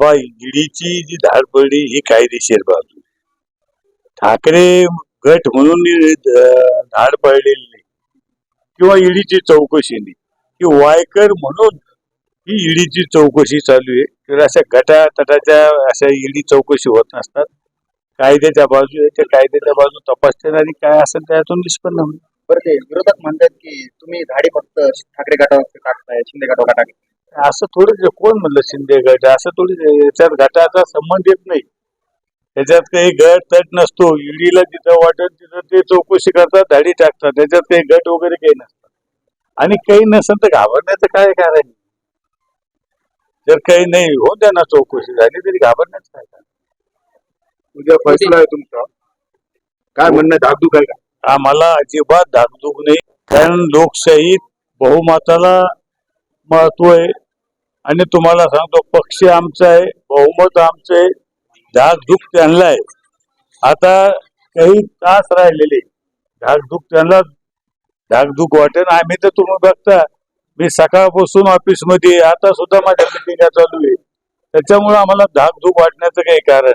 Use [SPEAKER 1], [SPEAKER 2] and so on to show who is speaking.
[SPEAKER 1] बा ईडीची जी धाड पडली ही कायदेशीर बाजू ठाकरे गट म्हणून धाड पडलेली नाही. किंवा ईडीची चौकशी नाही. की वायकर म्हणून ही ईडीची चौकशी चालू आहे. तर अशा गटातटाच्या अशा ईडी चौकशी होत नसतात. कायद्याच्या बाजू आहे त्या कायद्याच्या बाजू तपासतात आणि काय असेल त्यातून निष्पन्न होईल.
[SPEAKER 2] बरं ते विरोधक म्हणतात की तुम्ही धाडी फक्त ठाकरे गटावर टाकताय शिंदे गटावर टाकताय.
[SPEAKER 1] असं आहे. कोण म्हणलं शिंदे गट असं आहे. याच्यात गटाचा संबंध येत नाही त्याच्यात काही गट तट नसतो ईडीला जिथं वाटेल तिथं ते चौकशी करतात धाडी टाकतात त्याच्यात काही गट वगैरे काही नसतात आणि काही नसेल तर घाबरण्याचं काय कारण जर काही नाही हो द्या ना चौकशी झाली तरी घाबरण्याचं काय कारण
[SPEAKER 3] उद्या फैसला आहे तुमचा काय म्हणणं? धाकधूक आहे का
[SPEAKER 1] आम्हाला अजिबात धाकधूक नाही कारण लोकशाहीत बहुमताला महत्त्व आहे आणि तुम्हाला सांगतो पक्ष आमचा आहे बहुमत आमचं आहे धाकधूक त्यांना आहे. आता काही तास राहिलेले धाकधूक त्यांना धाकधूक वाटेल आम्ही तर तुम्ही बघता मी सकाळपासून ऑफिसमध्ये आता सुद्धा माझ्या मिटिंगा चालू आहे. त्याच्यामुळे आम्हाला धाकधूक वाटण्याचं काही कारण